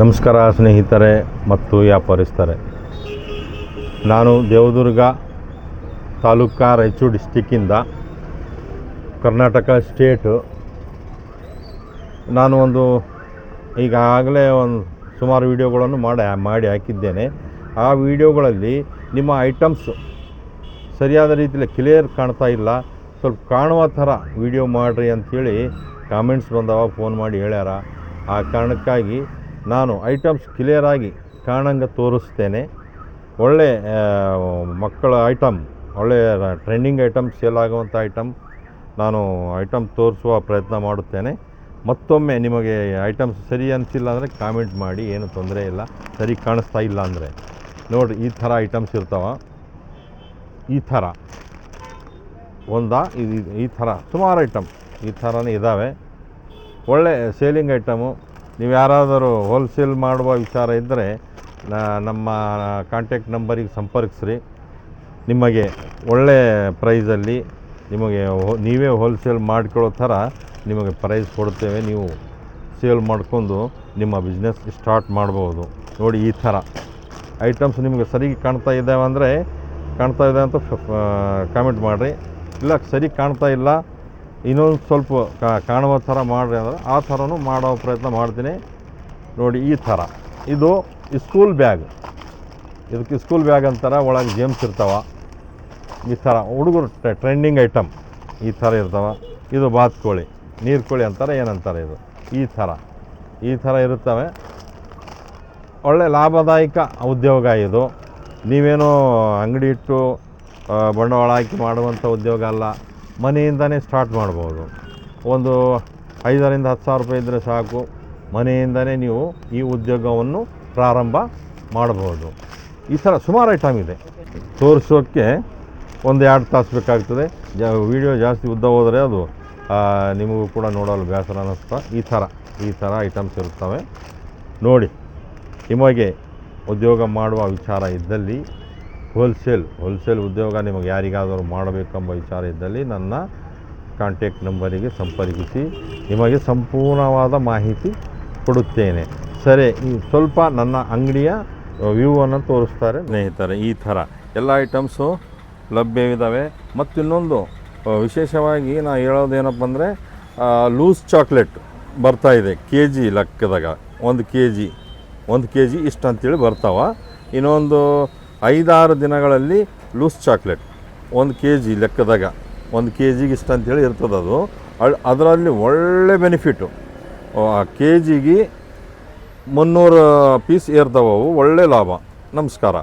ನಮಸ್ಕಾರ ಸ್ನೇಹಿತರೆ ಮತ್ತು ವ್ಯಾಪಾರಿಸ್ತಾರೆ ನಾನು ದೇವದುರ್ಗ ತಾಲೂಕಾ ರಾಯಚೂರು ಡಿಸ್ಟಿಕ್ಕಿಂದ ಕರ್ನಾಟಕ ಸ್ಟೇಟು. ನಾನು ಒಂದು ಈಗಾಗಲೇ ಒಂದು ಸುಮಾರು ವೀಡಿಯೋಗಳನ್ನು ಮಾಡಿ ಮಾಡಿ ಹಾಕಿದ್ದೇನೆ. ಆ ವಿಡಿಯೋಗಳಲ್ಲಿ ನಿಮ್ಮ ಐಟಮ್ಸ್ ಸರಿಯಾದ ರೀತಿಯಲ್ಲಿ ಕ್ಲಿಯರ್ ಕಾಣ್ತಾ ಇಲ್ಲ. ಸ್ವಲ್ಪ ಕಾಣುವ ಥರ ವಿಡಿಯೋ ಮಾಡಿರಿ ಅಂಥೇಳಿ ಕಾಮೆಂಟ್ಸ್ ಬಂದವ ಫೋನ್ ಮಾಡಿ ಹೇಳ್ಯಾರ. ಆ ಕಾರಣಕ್ಕಾಗಿ ನಾನು ಐಟಮ್ಸ್ ಕ್ಲಿಯರಾಗಿ ಕಾಣಂಗೆ ತೋರಿಸ್ತೇನೆ. ಒಳ್ಳೆ ಮಕ್ಕಳ ಐಟಮ್, ಒಳ್ಳೆಯ ಟ್ರೆಂಡಿಂಗ್ ಐಟಮ್ ಸೇಲ್ ಆಗುವಂಥ ಐಟಮ್ ನಾನು ಐಟಮ್ ತೋರಿಸುವ ಪ್ರಯತ್ನ ಮಾಡುತ್ತೇನೆ. ಮತ್ತೊಮ್ಮೆ ನಿಮಗೆ ಐಟಮ್ಸ್ ಸರಿ ಅನಿಸಿಲ್ಲ ಅಂದರೆ ಕಾಮೆಂಟ್ ಮಾಡಿ, ಏನು ತೊಂದರೆ ಇಲ್ಲ, ಸರಿ ಕಾಣಿಸ್ತಾ ಇಲ್ಲ ಅಂದರೆ. ನೋಡಿ, ಈ ಥರ ಐಟಮ್ಸ್ ಇರ್ತಾವ. ಈ ಥರ. ಒಂದಾ ಇದು ಈ ಥರ. ಸುಮಾರು ಐಟಮ್ ಈ ಥರನೇ ಇದ್ದಾವೆ ಒಳ್ಳೆ ಸೇಲಿಂಗ್ ಐಟಮು ನೀವು ಯಾರಾದರೂ ಹೋಲ್ಸೇಲ್ ಮಾಡುವ ವಿಚಾರ ಇದ್ದರೆ ನಮ್ಮ ಕಾಂಟ್ಯಾಕ್ಟ್ ನಂಬರಿಗೆ ಸಂಪರ್ಕಿಸ್ರಿ. ನಿಮಗೆ ಒಳ್ಳೆಯ ಪ್ರೈಸಲ್ಲಿ ನಿಮಗೆ ನೀವೇ ಹೋಲ್ಸೇಲ್ ಮಾಡಿಕೊಳ್ಳೋ ಥರ ನಿಮಗೆ ಪ್ರೈಸ್ ಕೊಡ್ತೇವೆ. ನೀವು ಸೇಲ್ ಮಾಡ್ಕೊಂಡು ನಿಮ್ಮ ಬಿಸ್ನೆಸ್ ಸ್ಟಾರ್ಟ್ ಮಾಡ್ಬೋದು. ನೋಡಿ ಈ ಥರ. ಐಟಮ್ಸ್ ನಿಮಗೆ ಸರಿಗೆ ಕಾಣ್ತಾ ಇದ್ದಾವೆ ಅಂದರೆ, ಕಾಣ್ತಾ ಇದೆ ಅಂತ ಕಾಮೆಂಟ್ ಮಾಡಿರಿ. ಇಲ್ಲ, ಸರಿ ಕಾಣ್ತಾ ಇಲ್ಲ ಇನ್ನೊಂದು ಸ್ವಲ್ಪ ಕಾಣುವ ಥರ ಮಾಡಿರಿ ಅಂದರೆ ಆ ಥರನೂ ಮಾಡೋ ಪ್ರಯತ್ನ ಮಾಡ್ತೀನಿ. ನೋಡಿ ಈ ಥರ. ಇದು ಸ್ಕೂಲ್ ಬ್ಯಾಗ್. ಇದಕ್ಕೆ ಸ್ಕೂಲ್ ಬ್ಯಾಗ್ ಅಂತಾರೆ, ಒಳಗೆ ಜೇಮ್ಸ್ ಇರ್ತಾವೆ. ಈ ಥರ ಹುಡುಗರು ಟ್ರೆಂಡಿಂಗ್ ಐಟಮ್ ಈ ಥರ ಇರ್ತಾವೆ. ಇದು ಬಾತ್ಕೋಳಿ ನೀರು ಕೋಳಿ ಅಂತಾರೆ, ಏನಂತಾರೆ ಇದು. ಈ ಥರ. ಈ ಥರ ಇರುತ್ತವೆ. ಒಳ್ಳೆ ಲಾಭದಾಯಕ ಉದ್ಯೋಗ ಇದು. ನೀವೇನೋ ಅಂಗಡಿ ಇಟ್ಟು ಬಂಡವಾಳ ಹಾಕಿ ಮಾಡುವಂಥ ಉದ್ಯೋಗ ಅಲ್ಲ. ಮನೆಯಿಂದನೇ ಸ್ಟಾರ್ಟ್ ಮಾಡ್ಬೋದು. ಒಂದು ಐದರಿಂದ ಹತ್ತು ಸಾವಿರ ರೂಪಾಯಿ ಇದ್ದರೆ ಸಾಕು. ಮನೆಯಿಂದನೇ ನೀವು ಈ ಉದ್ಯೋಗವನ್ನು ಪ್ರಾರಂಭ ಮಾಡಬಹುದು ಈ ಥರ ಸುಮಾರು ಐಟಮ್ ಇದೆ. ತೋರಿಸೋಕ್ಕೆ ಒಂದು ಎರಡು ತಾಸು ಬೇಕಾಗ್ತದೆ. ಜ ವಿಡಿಯೋ ಜಾಸ್ತಿ ಉದ್ದ ಹೋದರೆ ಅದು ನಿಮಗೂ ಕೂಡ ನೋಡಲು ಬೇಸರ ಅನ್ನಿಸ್ತಾ ಈ ಥರ ಈ ಥರ ಐಟಮ್ಸ್ ಇರುತ್ತವೆ. ನೋಡಿ, ನಿಮಗೆ ಉದ್ಯೋಗ ಮಾಡುವ ವಿಚಾರ ಇದ್ದಲ್ಲಿ ಹೋಲ್ಸೇಲ್ ಹೋಲ್ಸೇಲ್ ಉದ್ಯೋಗ ನಿಮಗೆ ಯಾರಿಗಾದರೂ ಮಾಡಬೇಕೆಂಬ ವಿಚಾರ ಇದ್ದಲ್ಲಿ ನನ್ನ ಕಾಂಟ್ಯಾಕ್ಟ್ ನಂಬರಿಗೆ ಸಂಪರ್ಕಿಸಿ, ನಿಮಗೆ ಸಂಪೂರ್ಣವಾದ ಮಾಹಿತಿ ಕೊಡುತ್ತೇನೆ. ಸರಿ ಸ್ವಲ್ಪ ನನ್ನ ಅಂಗಡಿಯ ವ್ಯೂವನ್ನು ತೋರಿಸ್ತಾರೆ ಸ್ನೇಹಿತರೆ, ಈ ಥರ. ಎಲ್ಲ ಐಟಮ್ಸು ಲಭ್ಯವಿದ್ದಾವೆ ಮತ್ತು ಇನ್ನೊಂದು ವಿಶೇಷವಾಗಿ ನಾನು ಹೇಳೋದೇನಪ್ಪ ಅಂದರೆ ಲೂಸ್ ಚಾಕ್ಲೇಟ್ ಬರ್ತಾ ಇದೆ ಕೆ ಜಿ ಲೆಕ್ಕದಾಗ. ಒಂದು ಕೆ ಜಿ ಒಂದು ಕೆ ಜಿ ಇಷ್ಟು ಅಂತೇಳಿ ಬರ್ತಾವ. ಇನ್ನೊಂದು ಐದಾರು ದಿನಗಳಲ್ಲಿ ಲೂಸ್ ಚಾಕ್ಲೇಟ್, ಒಂದು ಕೆ ಜಿ ಲೆಕ್ಕದಾಗ, ಒಂದು ಕೆ ಜಿಗೆ ಇಷ್ಟು ಅಂತೇಳಿ ಇರ್ತದೆ ಅದು. ಅದರಲ್ಲಿ ಒಳ್ಳೆ ಬೆನಿಫಿಟ್ಟು ಕೆ ಜಿಗೆ ಮುನ್ನೂರು ಪೀಸ್ ಏರ್ತಾವೆ ಒಳ್ಳೆ ಲಾಭ. ನಮಸ್ಕಾರ.